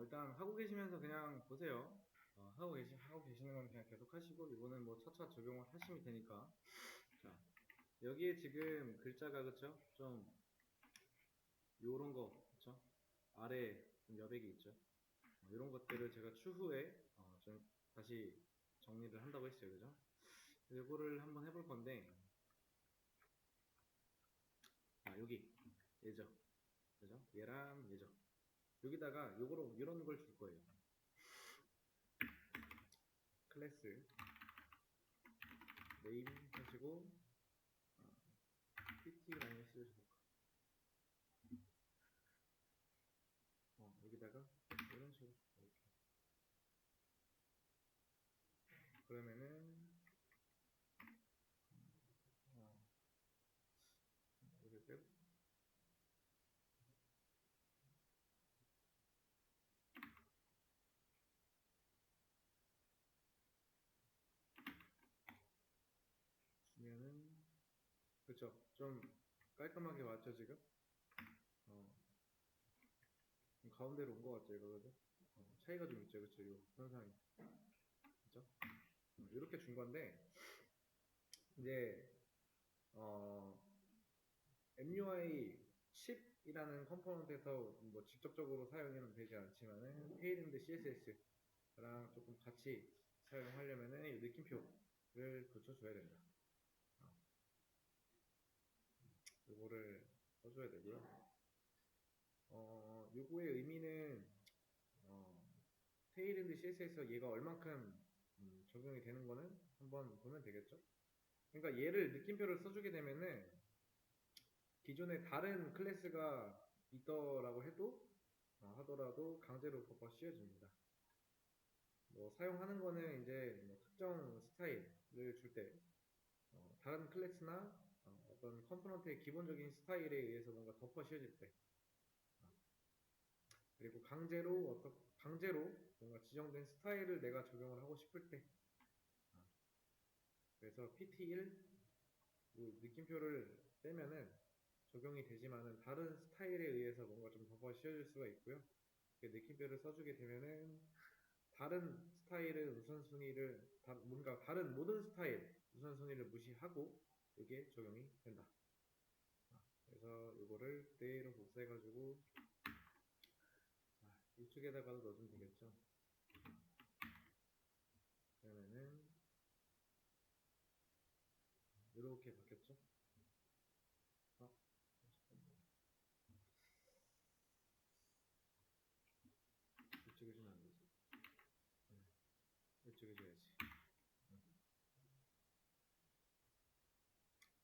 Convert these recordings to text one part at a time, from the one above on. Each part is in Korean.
어, 일단 하고 계시면서 그냥 보세요. 어, 하고 계시 하고 계시는 건 그냥 계속 하시고 이거는 뭐 차차 적용을 하시면 되니까. 자 여기에 지금 글자가 그쵸? 좀 요런 거 그쵸? 아래 좀 여백이 있죠. 어, 이런 것들을 제가 추후에 어, 좀 다시 정리를 한다고 했어요, 그죠? 이거를 한번 해볼 건데, 아 여기 예죠, 그죠? 얘랑 얘죠. 여기다가 요거로 이런 걸 줄 거예요. 클래스 네임 하시고 어, pt 쓰셔볼까? 어 여기다가 이런 식으로 이렇게. 그러면은 어, 여기 빼고 주면은 그쵸. 좀 깔끔하게 왔죠 지금? 어. 좀 가운데로 온 것 같죠 이거 그죠? 어, 차이가 좀 있죠 그쵸 요 현상이. 그죠 어, 이렇게 준 건데 이제 어 MUI 칩이라는 컴포넌트에서 뭐 직접적으로 사용은 되지 않지만은 테일인드 CSS랑 조금 같이 사용하려면은 이 느낌표를 붙여줘야 된다. 어. 요거를 써줘야 되고요. 어, 요거의 의미는 어, 테일인드 CSS가 얘가 얼만큼 음, 적용이 되는 거는 한번 보면 되겠죠. 그러니까 얘를 느낌표를 써주게 되면은 기존에 다른 클래스가 있더라고 해도 어, 하더라도 강제로 버퍼 씌워집니다. 뭐 사용하는 거는 이제 뭐 특정 스타일을 줄때 어, 다른 클래스나 어, 떤 컴포넌트의 기본적인 스타일에 의해서 뭔가 덮어 씌워질 때. 어, 그리고 강제로 어떤 강제로 뭔가 지정된 스타일을 내가 적용을 하고 싶을 때. 어, 그래서 PT1 느낌표를 떼면은 적용이 되지만은 다른 스타일에 의해서 뭔가 좀 덮어 씌워질 수가 있고요. 그 느낌표를 써주게 되면은 다른 스타일의 우선순위를 다, 뭔가 다른 모든 스타일 우선순위를 무시하고 이게 적용이 된다. 아, 그래서 이거를 그대로 복사해가지고 자, 이쪽에다가도 넣어주면 되겠죠. 그러면은 이렇게 바뀌었죠. 아, 잠깐만. 이쪽에 주면 안 되지. 응. 이쪽에 줘야지. 응.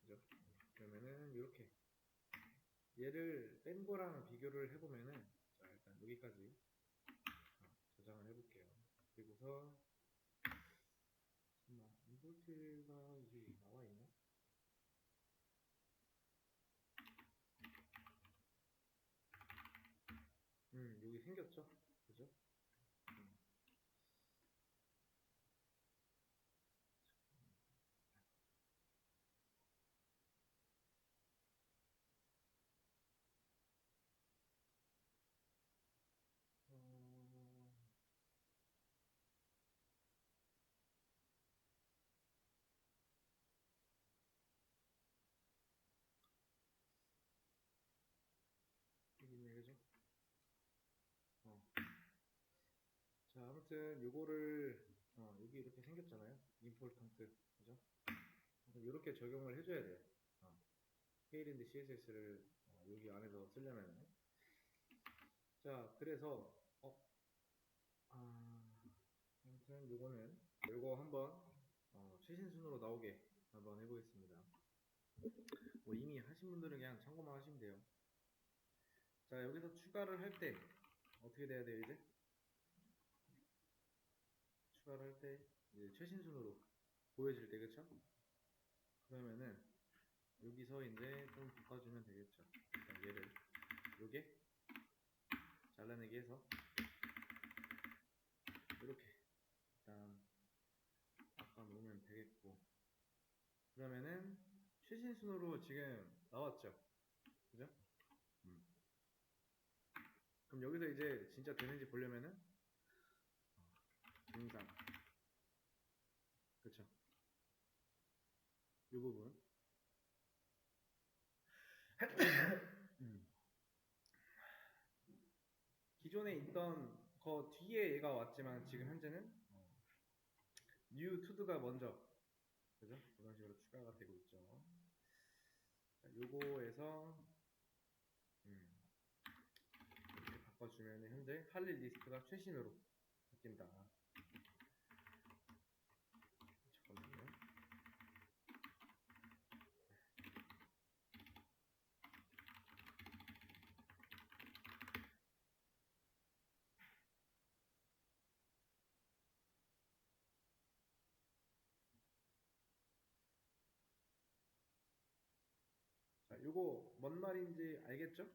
그죠? 이렇게 얘를 뺀 거랑 비교를 해보면은 자 일단 여기까지 어, 저장을 해볼게요. 그리고서 잠깐만 임포트가 이게 나와 있나? 음 여기 생겼죠? 그죠? 음. 어... 여기 있네 그죠? 어. 자 아무튼 요거를 어, 여기 이렇게 생겼잖아요. 임포턴트. 그죠? 이렇게 적용을 해줘야 돼요. 어. 테일인드 CSS를 어, 여기 안에서 쓰려면은. 자 그래서 어, 아, 아무튼 요거는 요거 한번 어, 최신 순으로 나오게 한번 해보겠습니다. 뭐 이미 하신 분들은 그냥 참고만 하시면 돼요. 자 여기서 추가를 할 때 어떻게 돼야 돼요 이제 추가를 할때 이제 최신 순으로 보여질 때 그쵸? 그러면은 여기서 이제 좀 바꿔주면 되겠죠. 얘를 요게 잘라내기 해서 이렇게 일단 바꿔 놓으면 되겠고 그러면은 최신 순으로 지금 나왔죠? 그죠? 음. 그럼 여기서 이제 진짜 되는지 보려면은 어, 등산 그쵸 이 부분 음. 기존에 있던 거 뒤에 얘가 왔지만 지금 현재는 어, new to가 먼저 그죠? 이런 식으로 추가가 되고 있죠. 자, 요거에서 음, 바꿔주면 현재 할일 리스트가 최신으로 바뀐다. 잠깐만요. 자, 요거 뭔 말인지 알겠죠?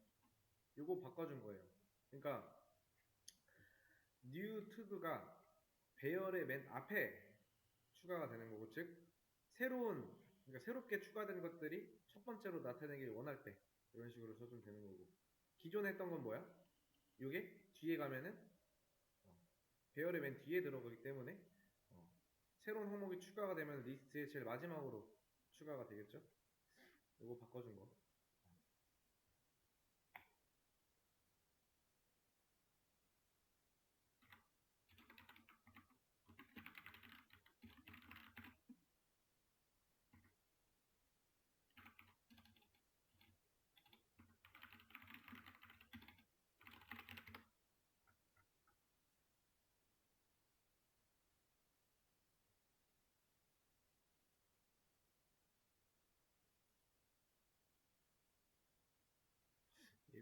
요거 바꿔준 거예요. 그러니까 new to가 배열의 맨 앞에 추가가 되는 거고, 즉 새로운 그러니까 새롭게 추가된 것들이 첫 번째로 나타내길 원할 때 이런 식으로 써주면 되는 거고, 기존에 했던 건 뭐야? 요게 뒤에 가면은 어, 배열의 맨 뒤에 들어가기 때문에 어, 새로운 항목이 추가가 되면 리스트의 제일 마지막으로 추가가 되겠죠? 요거 바꿔준 거.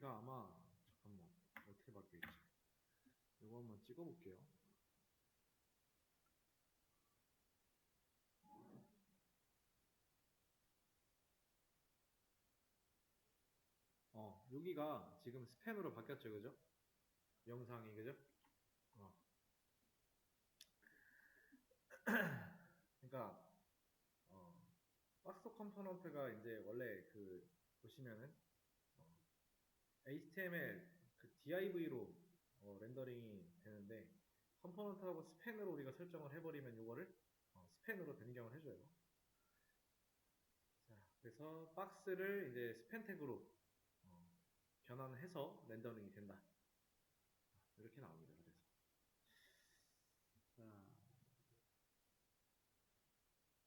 얘가 아마 잠깐만 어떻게 바뀌었지? 이거 한번 찍어볼게요. 어 여기가 지금 스팸으로 바뀌었죠, 그죠? 영상이 그죠? 어. 그러니까 어, 박스 컴포넌트가 이제 원래 그 보시면은 HTML 그 div로 어, 렌더링이 되는데 컴포넌트하고 스팬으로 우리가 설정을 해버리면 이거를 어, 스팬으로 변경을 해줘요. 자, 그래서 박스를 이제 스팬 태그로 어, 변환해서 렌더링이 된다. 이렇게 나옵니다. 그래서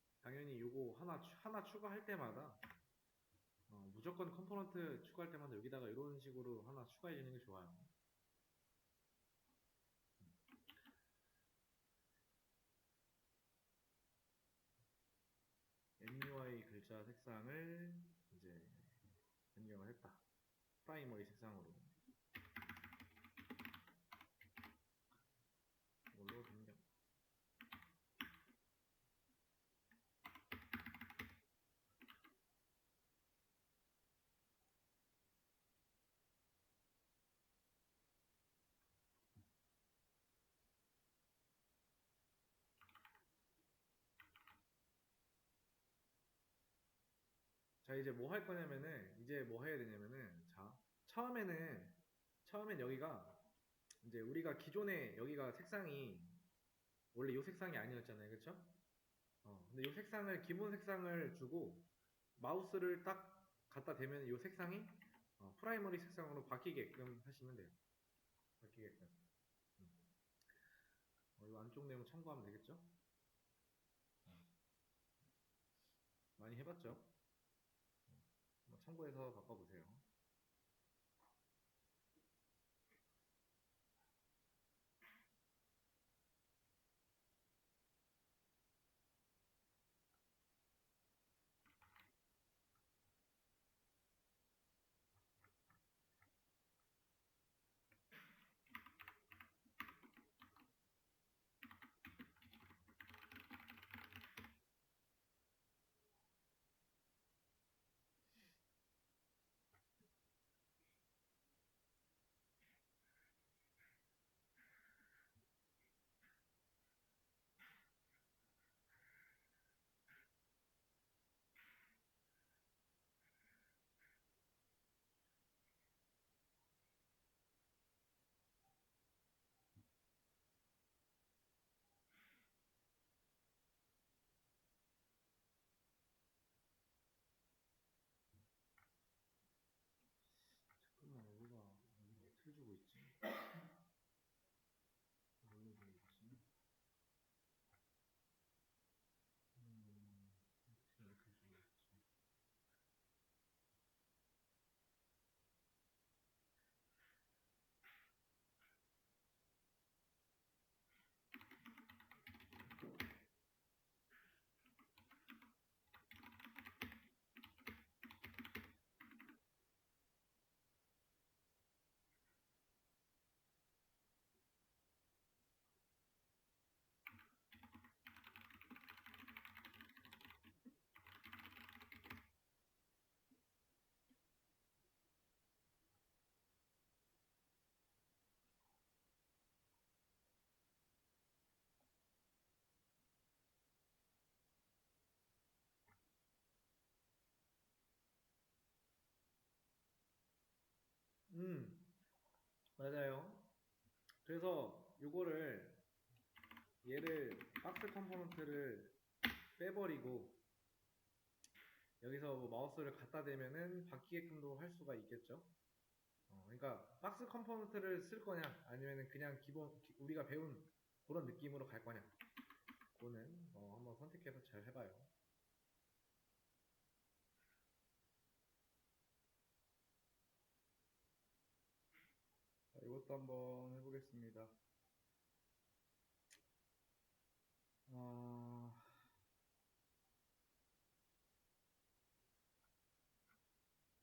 자, 당연히 요거 하나 추- 하나 추가할 때마다 어, 무조건 컴포넌트 추가할 때마다 여기다가 이런 식으로 하나 추가해 주는 게 좋아요. MUI 글자 색상을 이제 변경을 했다. 프라이머리 색상으로 변경. 자 이제 뭐 할 거냐면은 이제 뭐 해야 되냐면은 자 처음에는 처음엔 여기가 이제 우리가 기존에 여기가 색상이 원래 이 색상이 아니었잖아요 그쵸? 어 근데 이 색상을 기본 색상을 주고 마우스를 딱 갖다 대면 이 색상이 어, 프라이머리 색상으로 바뀌게끔 하시면 돼요 바뀌게끔 음. 어, 이 안쪽 내용 참고하면 되겠죠? 어. 많이 해봤죠? 참고해서 바꿔보세요. 음, 맞아요. 그래서 요거를 얘를 박스 컴포넌트를 빼버리고 여기서 뭐 마우스를 갖다 대면은 바뀌게끔도 할 수가 있겠죠. 어, 그러니까 박스 컴포넌트를 쓸 거냐 아니면은 그냥 기본 기- 우리가 배운 그런 느낌으로 갈 거냐 그거는 어, 한번 선택해서 잘 해봐요. 자, 이것도 한번 해보겠습니다. 어...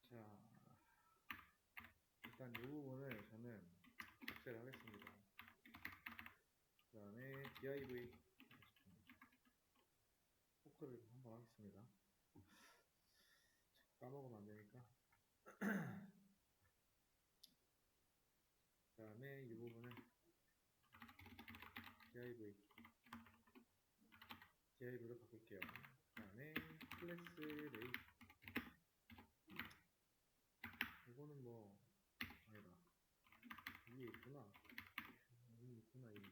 자, 일단 이 부분을 저는 삭제를 하겠습니다. 그 다음에 div 포크를 한번 하겠습니다. 까먹으면 안 되니까. 그 다음에 이 부분을 div div로 바꿀게요. 그 다음에 클래스 레이. 이거는 뭐 아니다. 위에 있구나. 이미 있구나 이미.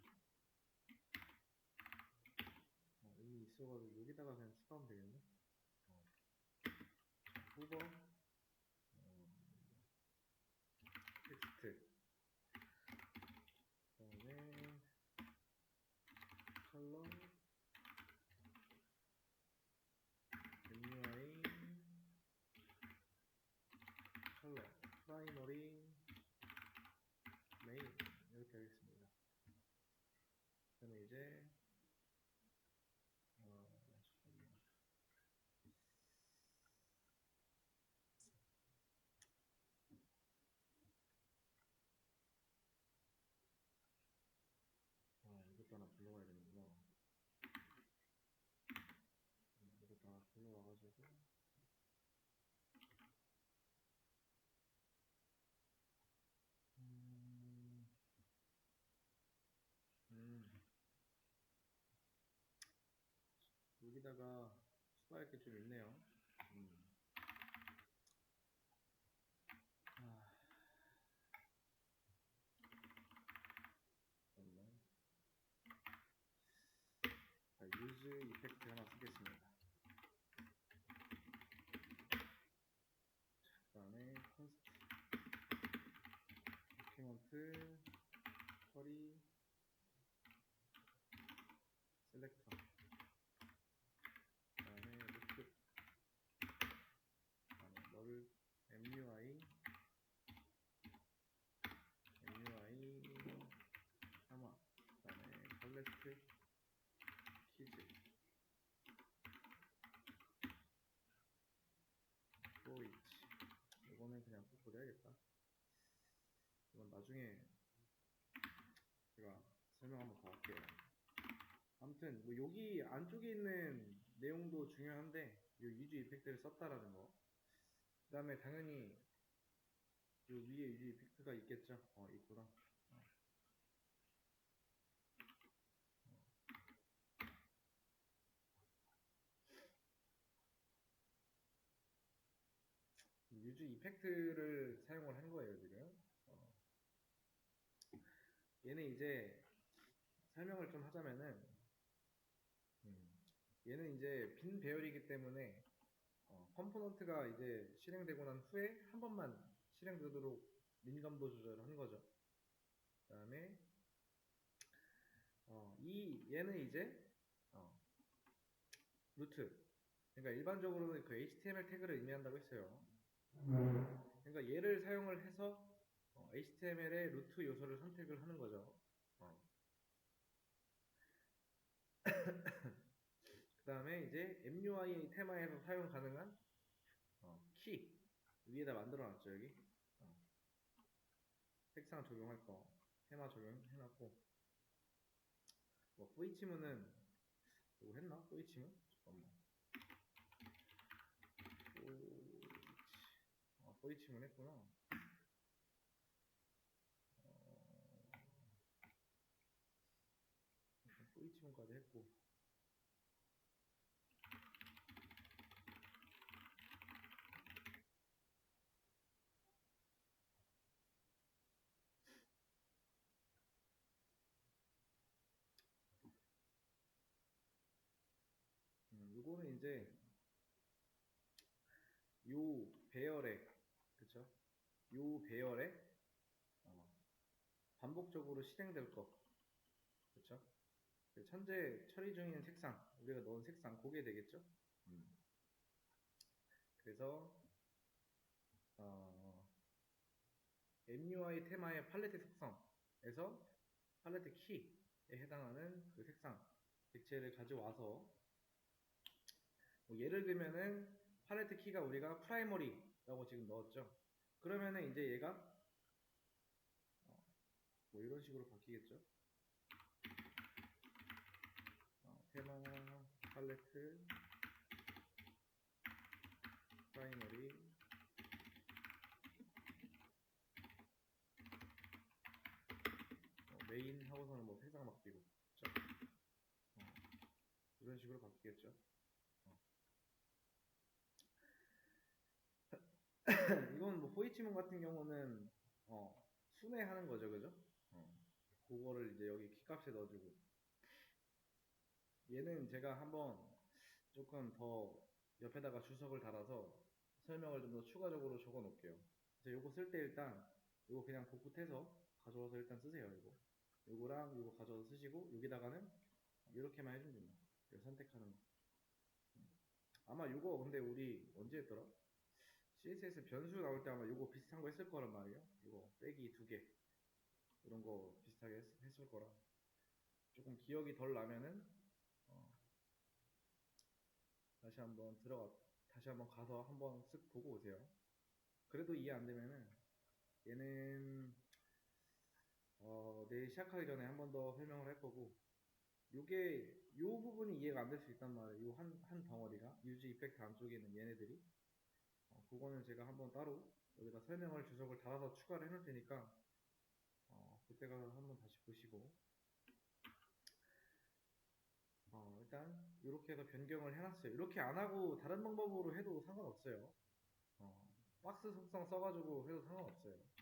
어, 이미 있어가지고 여기다가 그냥 추가하면 되겠네. 어. 자, 후보 어, 텍스트 그다음에 컬러 MUI 컬러 프라이머리 메인 이렇게 하겠습니다. 그다음에 이제 어, 잠깐만요. 아 이것도 하나 불러와야 되는구나. 음, 이것도 하나 불러와가지고 음, 음. 여기다가 추가할 게 좀 있네요. 음. 아. 잠깐만. 자, 유즈 이펙트 하나 쓰겠습니다. 그 다음에 컨스트 도큐먼트 커리 셀렉터 그 다음에 루트 그 다음에 널 MUI MUI 3화 그 다음에 컬렉트 키즈 포이치 이거는 그냥 꼭 그려야겠다 이건 나중에 제가 설명 한번 더 할게요 아무튼 뭐 여기 안쪽에 있는 내용도 중요한데 이 유즈 이펙트를 썼다라는 거. 그 다음에 당연히 이 위에 유즈 이펙트가 있겠죠. 어 있구나. 어. 어. 유즈 이펙트를 사용을 한 거예요 지금. 어. 얘는 이제 설명을 좀 하자면은 음, 얘는 이제 빈 배열이기 때문에 어, 컴포넌트가 이제 실행되고 난 후에 한 번만 실행되도록 민감도 조절을 한 거죠. 그 다음에 어, 이 얘는 이제 어, 루트 그러니까 일반적으로는 그 HTML 태그를 의미한다고 했어요. 그러니까 얘를 사용을 해서 어, HTML의 루트 요소를 선택을 하는 거죠. 어. 그 다음에 이제 MUI 테마에서 사용 가능한 어, 키 위에다 만들어 놨죠 여기 어. 색상 적용할 거 테마 적용해 놨고 뭐 뿌이치무는 이거 했나? 뿌이치무? 잠깐만 거의 지문했구나. 어. 거의 지문까지 했고. 음, 이거는 이제 요 배열액 그쵸? 요 배열에 어, 반복적으로 실행될 거 그쵸? 그 현재 처리 중인 색상 우리가 넣은 색상 그게 되겠죠? 음. 그래서 어, MUI 테마의 팔레트 속성에서 팔레트 키에 해당하는 그 색상 객체를 가져와서 뭐 예를 들면은 팔레트 키가 우리가 프라이머리라고 지금 넣었죠. 그러면은 이제 얘가 어, 뭐 이런 식으로 바뀌겠죠. 어, 테마 팔레트 프라이머리 어, 메인 하고서는 뭐 색상 바뀌고 그쵸? 어, 이런 식으로 바뀌겠죠. 이건 뭐 호이치문 같은 경우는 어, 순회하는 거죠, 그죠? 어, 그거를 이제 여기 키값에 넣어주고 얘는 제가 한번 조금 더 옆에다가 주석을 달아서 설명을 좀 더 추가적으로 적어 놓을게요. 그래서 요거 쓸 때 일단 요거 그냥 복붙해서 가져와서 일단 쓰세요, 이거. 요거랑 요거 가져와서 쓰시고 여기다가는 이렇게만 해주면 됩니다. 선택하는 거. 음. 아마 요거 근데 우리 언제 했더라? CSS 변수 나올 때 아마 요거 비슷한 거 했을 거란 말이에요. 이거 빼기 두 개. 이런 거 비슷하게 했, 했을 거라. 조금 기억이 덜 나면은, 어, 다시 한번 들어가, 다시 한번 가서 한번 쓱 보고 오세요. 그래도 이해 안 되면은, 얘는, 어, 내일 시작하기 전에 한 번 더 설명을 할 거고, 요게, 요 부분이 이해가 안 될 수 있단 말이에요. 요 한, 한 덩어리가. 유즈 이펙트 안쪽에 있는 얘네들이. 어, 그거는 제가 한번 따로 여기다 설명을 주석을 달아서 추가를 해놓을 테니까 어, 그때 가서 한번 다시 보시고. 어, 일단 이렇게 해서 변경을 해놨어요. 이렇게 안 하고 다른 방법으로 해도 상관없어요. 어, 박스 속성 써가지고 해도 상관없어요